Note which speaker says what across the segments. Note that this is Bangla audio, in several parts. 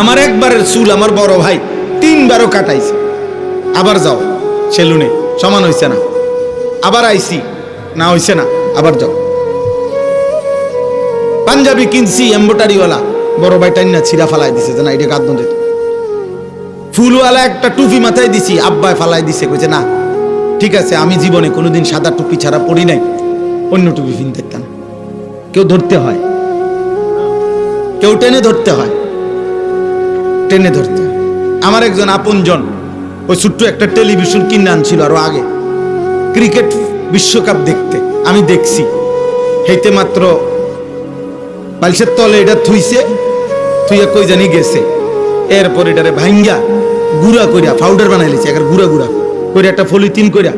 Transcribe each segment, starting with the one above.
Speaker 1: আমার একবারের চুল আমার বড় ভাই তিনবারও কাটাইছে। আবার যাও, সেলুনে, সমান হইছে না। আবার আইসি না হইছে না, আবার যাও। পাঞ্জাবি কিনছি, এম্বোটারিওয়ালা। বড় ভাই টাইনা ছিঁড়া ফালাই দিছে, যে না, এটা কাঁদ দিত ফুলওয়ালা একটা টুপি মাথায় দিছি, আব্বায় ফালাই দিছে, কইছে, না, ঠিক আছে, আমি জীবনে কোনোদিন সাদা টুপি ছাড়া পড়ি নাই, অন্য টুপি ফিন দেখতাম কেউ ধরতে হয়। কেউ টেনে ধরতে হয়। টেনে ধরতে। আমার একজন আপনজন ওই ছোট্ট একটা টেলিভিশন কিনে আনছিল আরও আগে। ক্রিকেট বিশ্বকাপ দেখতে। আমি দেখছি। হেইতে মাত্র বালিশের তলে এটা থুইছে। থুইয়া কই জানি গেছে। এরপর এটারে ভাঙ্গা গুড়া কইরা পাউডার বানাই লিছে একার গুড়া গুড়া। কইরা একটা ফলিতিন কইরা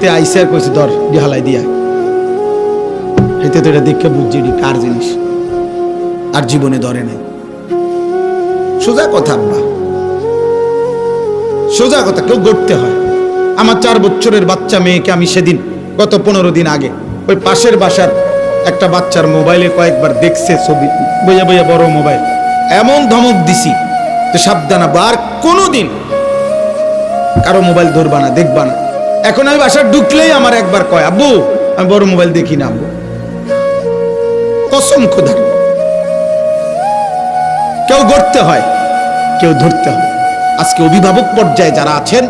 Speaker 1: তে আইসে আর কইছে, ধর দিয়ে হালাই দিয়া হেতে তো এটা দেখে বুঝছি কার জিনিস। আর জীবনে ধরে নাই। সোজা কথা আব্বা সোজা কথা কেউ গড়তে হয়। আমার চার বছরের বাচ্চা মেয়েকে আমি সেদিন গত পনেরো দিন আগে ওই পাশের বাসার একটা বাচ্চার মোবাইলে কয়েকবার দেখছে ছবি বইয়া বইয়া বড় মোবাইল। এমন ধমক দিছি যে সাবধান আব্বা, আর কোনোদিন কারও মোবাইল ধরবা না দেখবা না। এখন আমি বাসার ঢুকলেই আমার একবার কয় আব্বু আমি বড় মোবাইল দেখি না আব্বু। কসম খোদার। কেউ গড়তে হয়। কেউ ধরতে হবে। আজকে অভিভাবক পর্যায়ে যারা আছেন,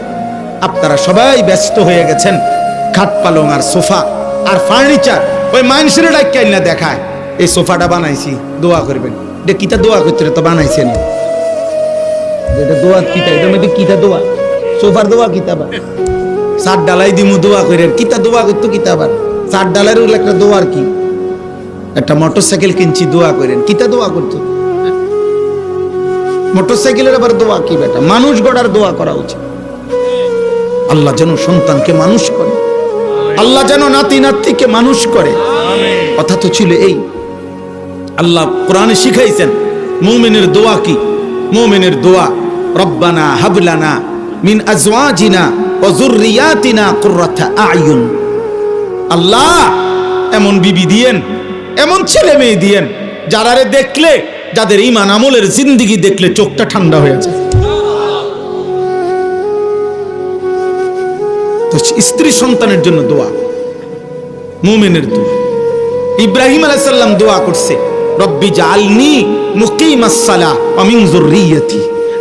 Speaker 1: আপনারা সবাই ব্যস্ত হয়ে গেছেন। খাট পালং আর সোফা আর ফার্নিচার ওই মানুষের ডাক্তার না দেখায়। এই সোফাটা বানাইছি, দোয়া করবেন। এটা কিতা দোয়া করতে তো বানাইছেন। এটা দোয়া কিতা, এটা মধ্যে কিতা দোয়া? সোফার দোয়া কিতা বা? সাত ডালাই দিমু দোয়া করে কিতা দোয়া করতো কিতা আবার সাত ডালার একটা দোয়ার কি? একটা মোটরসাইকেল কিনছি দোয়া করেন কিতা দোয়া করতো? মোটরসাইকেলের আবার দোয়া কি বেটা? মানুষ গড়ার দোয়া করা উচিত। আল্লাহ যেন সন্তানকে মানুষ করে। আল্লাহ যেন নাতি নাতিকে মানুষ করে। কথা তো ছিল এই। আল্লাহ কোরআনে শিখাইছেন, মুমিনের দোয়া কি? মুমিনের দোয়া, রব্বানা হাবলানা মিন আজওয়াজিনা ওয়া যুররিয়াতিনা কুররাতা আয়ুন। আল্লাহ এমন বিবি দিয়েন, এমন ছেলে মেয়ে দিয়েন, যারারে দেখলে যাদের ইমান আমলের জিন্দিগি দেখলে চোখটা ঠান্ডা হয়ে যায়। স্ত্রী সন্তানের জন্য দোয়া, মুমিনের দোয়া। ইব্রাহিম আলাইসাল্লাম দোয়া করছে, রব্বি জালনি মুকিমাস সালাহ ওয়া মিন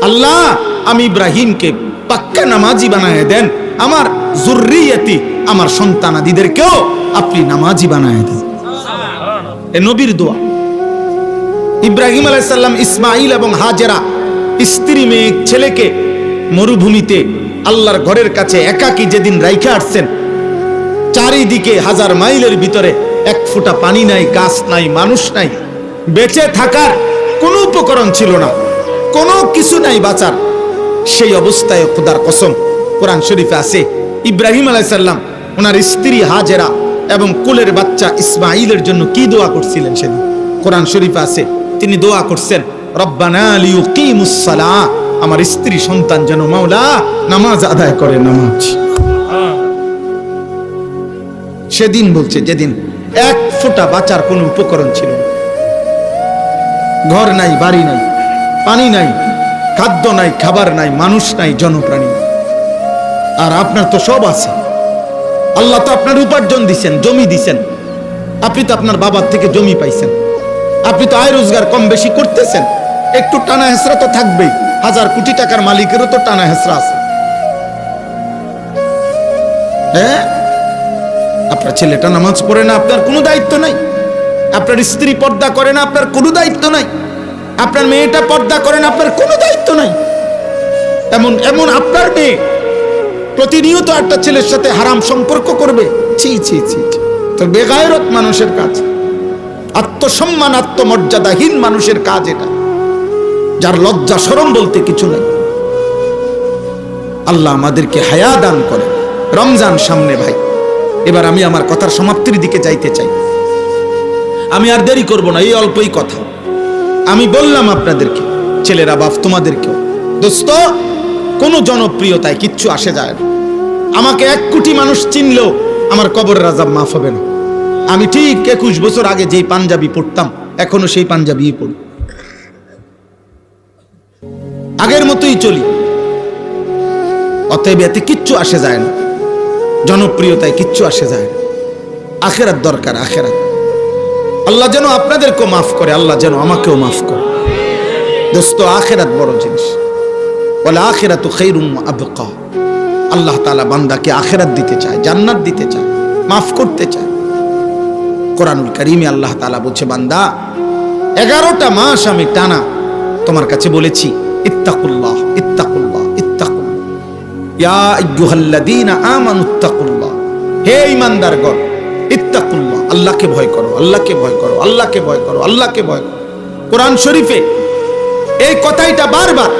Speaker 1: আল্লাহ, আমি ইব্রাহিমকে পাক্কা নামাজি বানায় দেন, আমার যুররিয়াতি, আমার সন্তানাদিদেরকেও আপনি নামাজি বানায় দেন। এ নবীর দোয়া। ইব্রাহিম আলাইসাল্লাম ইসমাইল এবং হাজেরা, স্ত্রী, মেয়ে, ছেলেকে মরুভূমিতে আল্লাহর ঘরের কাছে একাকী যেদিন রাইখা আসছেন, চারিদিকে হাজার মাইলের ভিতরে এক ফোঁটা পানি নাই, গাছ নাই, মানুষ নাই। বেঁচে থাকার কোনো উপকরণ ছিল না, কোনো কিছু নাই বাঁচার। সেই অবস্থায় খোদার কসম, কোরআন শরীফে আছে, ইব্রাহিম আলাইসাল্লাম, ওনার স্ত্রী হাজেরা এবং কুলের বাচ্চা ইসমাইলের জন্য কি দোয়া করছিলেন সেদিন? কোরআন শরীফে আছে তিনি দোয়া করছেন, রব্বানা লিউকিমুস সালাহ আমার স্ত্রী সন্তান যেন মাওলা নামাজ আদায় করে নামাজ। সেদিন বলছে, যেদিন এক ফোঁটা বাঁচার কোনো উপকরণ ছিল। ঘর নাই, বাড়ি নাই, পানি নাই, খাদ্য নাই, খাবার নাই, মানুষ নাই, জনপ্রাণী আর আপনার তো সব আছে। আল্লাহ তো আপনার উপার্জন দিছেন, জমি দিছেন। আপনি তো আপনার বাবার থেকে জমি পাইছেন। আপনি তো আয় রোজগার কম বেশি করতেছেন। একটু টানা হেসরা তো থাকবেই। হাজার কোটি টাকার মালিকেরও তো টানা হেসরা আছে। হ্যাঁ? আপনার ছেলেটা নামাজ পড়ে না, আপনার কোনো দায়িত্ব নাই। আপনার স্ত্রী পর্দা করে না, আপনার কোনো দায়িত্ব নাই। আপনার মেয়েটা পর্দা করে না, আপনার কোনো দায়িত্ব নাই। এমন এমন আপনার মেয়ে প্রতিনিয়ত একটা ছেলের সাথে হারাম সম্পর্ক করবে। ছি ছি ছি। তো বেগায়রত মানুষের কাজ। আত্মসম্মান, আত্মমর্যাদাহীন মানুষের কাজ এটা। যার লজ্জা সরম বলতে কিছু নেই। আল্লাহ আমাদেরকে হায়া দান করে রমজান সামনে ভাই। এবার আমি আমার কথার সমাপ্তির দিকে যাইতে চাই। আমি আর দেরি করব না, এই অল্পই কথা। আমি বললাম আপনাদেরকে, ছেলেরা, বাপ, তোমাদেরকেও। দোস্ত, কোনো জনপ্রিয়তায় কিচ্ছু আসে যায় না। আমাকে এক কোটি মানুষ চিনলেও আমার কবর রাজা মাফ হবে না। আমি ঠিক একুশ বছর আগে যেই পাঞ্জাবি পড়তাম এখনও সেই পাঞ্জাবি পড়ি আগের মতোই চলি। অতএব এতে কিচ্ছু আসে যায় না। জনপ্রিয়তায় কিচ্ছু আসে যায় না। আখেরাত দরকার, আখেরাত। আল্লাহ যেন আপনাদেরকেও মাফ করে, আল্লাহ যেন আমাকেও মাফ করে। দোস্ত, আখেরাত বড় জিনিস। বলে আখেরাত খৈরুম আবকা। আল্লাহ তালা বান্দাকে আখেরাত দিতে চায়, জান্নাত দিতে চায়, মাফ করতে চায়। কোরআনুল করিমে আল্লাহ তালা বলছে, বান্দা, এগারোটা মাস আমি টানা তোমার কাছে বলেছি, ইত্তাকুল্লাহ ইত্তাকুল্লাহ ইত্তাকুল্লাহ। ইয়া আইয়ুহাল্লাযীনা আমানুত্তাকুল্লাহ হে ঈমানদারগণ, ইত্তাকুল্লাহ, আল্লাহকে ভয় করো, আল্লাহকে ভয় করো, আল্লাহকে ভয় করো, আল্লাহকে ভয় করো। কোরআন শরীফে এই কথাইটা বারবার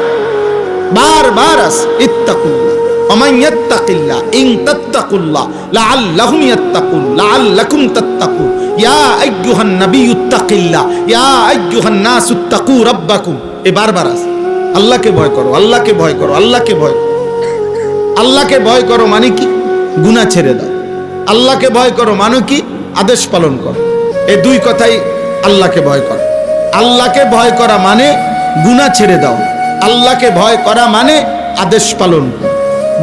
Speaker 1: বারবার আস ইত্তাকুল্লাহ। ومن يتق الله إن تتقوا الله لعلهم يتقون لعلكم تتقون يا أيها النبي اتق الله يا أيها الناس اتقوا ربكم এ বারবার আস আল্লাহকে ভয় করো আল্লাহকে ভয় করো আল্লাহকে ভয় করো আল্লাহকে ভয় করো মানে কি গুনাহ ছেড়ে দাও আল্লাহকে ভয় করো মানে কি আদেশ পালন করো এই দুই কথাই আল্লাহকে ভয় করো আল্লাহকে ভয় করা মানে গুনাহ ছেড়ে দাও আল্লাহকে ভয় করা মানে আদেশ পালন করো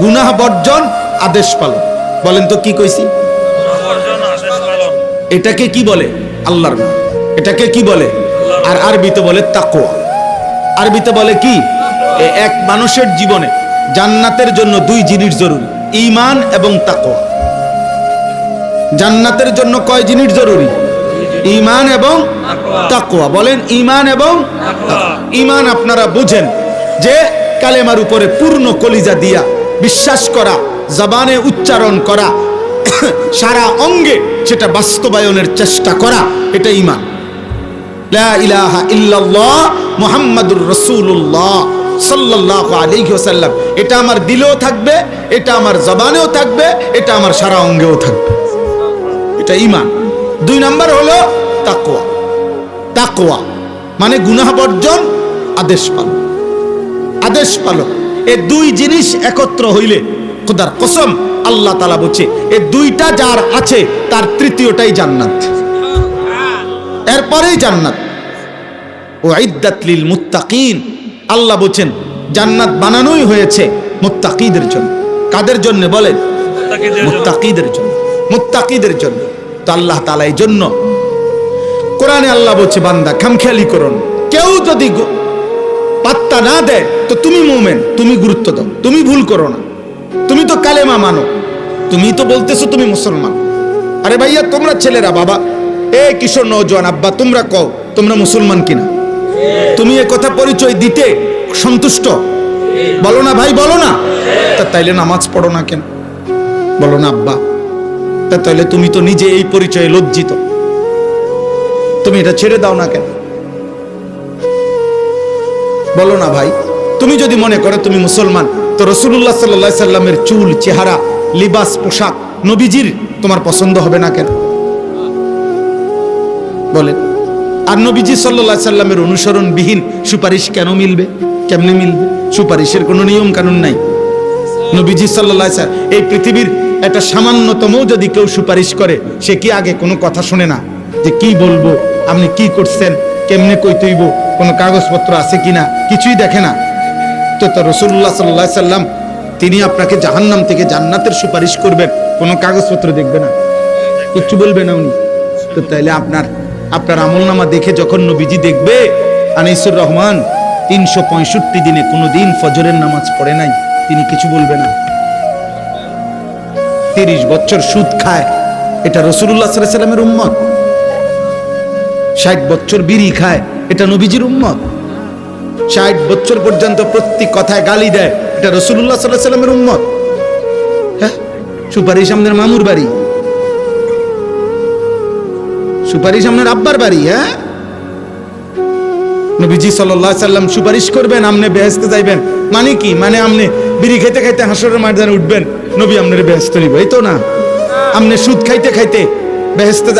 Speaker 1: গুনাহ বর্জন, আদেশ পালন। বলেন তো কি কইছি? এটাকে কি বলে? আল্লাহর নাম। এটাকে কি বলে? আর আরবিতে বলে তাকোয়া আরবিতে বলে কি? এক মানুষের জীবনে জান্নাতের জন্য দুই জিনিস জরুরি, ঈমান এবং তাকোয়া জান্নাতের জন্য কয় জিনিস জরুরি? ঈমান এবং তাকোয়া বলেন ঈমান এবং। ঈমান আপনারা বুঝেন যে কালেমার উপরে পূর্ণ কলিজা দিয়া বিশ্বাস করা, জবানে উচ্চারণ করা, সারা অঙ্গে সেটা বাস্তবায়নের চেষ্টা করা, এটা ঈমান। লা ইলাহা ইল্লাল্লাহ মুহাম্মাদুর রাসূলুল্লাহ সাল্লাল্লাহু আলাইহি ওয়াসাল্লাম। এটা আমার দিলেও থাকবে, এটা আমার জবানেও থাকবে, এটা আমার সারা অঙ্গেও থাকবে। এটা ঈমান। দুই নাম্বার হলো তাকওয়া। তাকওয়া মানে গুনাহ বর্জন, আদেশ পালন। আদেশ পালন। এই দুই জিনিস একত্র হইলে খোদার কসম আল্লাহ তালা বলছে এ দুইটা যার আছে তার তৃতীয়টাই জান্নাত। এরপরেই জান্নাত। ও লিল মুত্তাকিন। আল্লাহ বলছেন জান্নাত বানানোই হয়েছে মুত্তাকিদের জন্য। কাদের জন্য বলেন
Speaker 2: মুত্তাকিদের জন্য।
Speaker 1: মুত্তাকিদের জন্য। তো আল্লাহ তাআলা এই জন্য কোরআনে আল্লাহ বলছে বান্দা খামখেয়ালি করুন কেউ যদি পাত্তা না দেয়, তো তুমি মুমেন, তুমি গুরুত্ব দাও, তুমি ভুল করো না। তুমি তো কালেমা মানো, তুমি তো বলতেছো তুমি মুসলমান। আরে ভাইয়া, তোমরা ছেলেরা, বাবা। এ কিশোর নৌজওয়ান আব্বা, তোমরা কও, তোমরা মুসলমান কিনা? তুমি এ কথা পরিচয় দিতে সন্তুষ্ট? বলো না ভাই, বলো না। তা তাইলে নামাজ পড়ো না কেন? বলো না, আব্বা। তা তাইলে তুমি তো নিজে এই পরিচয়ে লজ্জিত। তুমি এটা ছেড়ে দাও না কেন? বলো না ভাই, তুমি যদি মনে করো তুমি মুসলমান, তো রসুল্লাহ সাল্লা সাল্লামের চুল, চেহারা, লিবাস, পোশাক নবীজির তোমার পছন্দ হবে না কেন? বলেন, আর নবীজি সাল্লাহ সাল্লামের অনুসরণবিহীন সুপারিশ কেন মিলবে? কেমনে মিলবে? সুপারিশের কোনো নিয়ম কানুন নাই। নবীজি সাল্লাহ এই পৃথিবীর একটা সামান্যতম যদি কেউ সুপারিশ করে, সে কি আগে কোনো কথা শোনে না? যে কি বলব, আপনি কি করছেন, কেমনে কই তৈব কোনো কাগজপত্র আছে কিনা, কিছুই দেখে না। তো তো রসুল্লাহ সাল্লাহ সাল্লাম, তিনি আপনাকে জাহান্নাম থেকে জান্নাতের সুপারিশ করবেন, কোনো কাগজপত্র দেখবে না। কিচ্ছু বলবে না উনি? তো তাইলে আপনার আপনার আমলনামা দেখে যখন নবীজি দেখবে আনিসুর রহমান তিনশো পঁয়ষট্টি দিনে কোনো দিন ফজরের নামাজ পড়ে নাই, তিনি কিছু বলবে না। তিরিশ বছর সুদ খায়, এটা রসুল্লাহ সাল্লামের উম্মত। ষাট বছর বিড়ি খায় এটা নবীজির উম্মত। ষাট বছর পর্যন্ত প্রত্যেক কথায় গালি দেয়, এটা রসুল্লাহ সাল্লাহ সাল্লামের উম্মত। হ্যাঁ? সুপারিশ আমাদের মামুর বাড়ি। সুপারিশ আপনার আব্বার বাড়ি হ্যাঁ? নবীজি সাল্লাহ সাল্লাম সুপারিশ করবেন আপনি বেহেস্তে যাইবেন। মানে কি? মানে আপনি বিড়ি খাইতে খাইতে হাসরের ময়দানে উঠবেন, নবী আপনার বেহেস্ত নিব। এই তো না? আপনি সুদ খাইতে খাইতে বেহেস্তে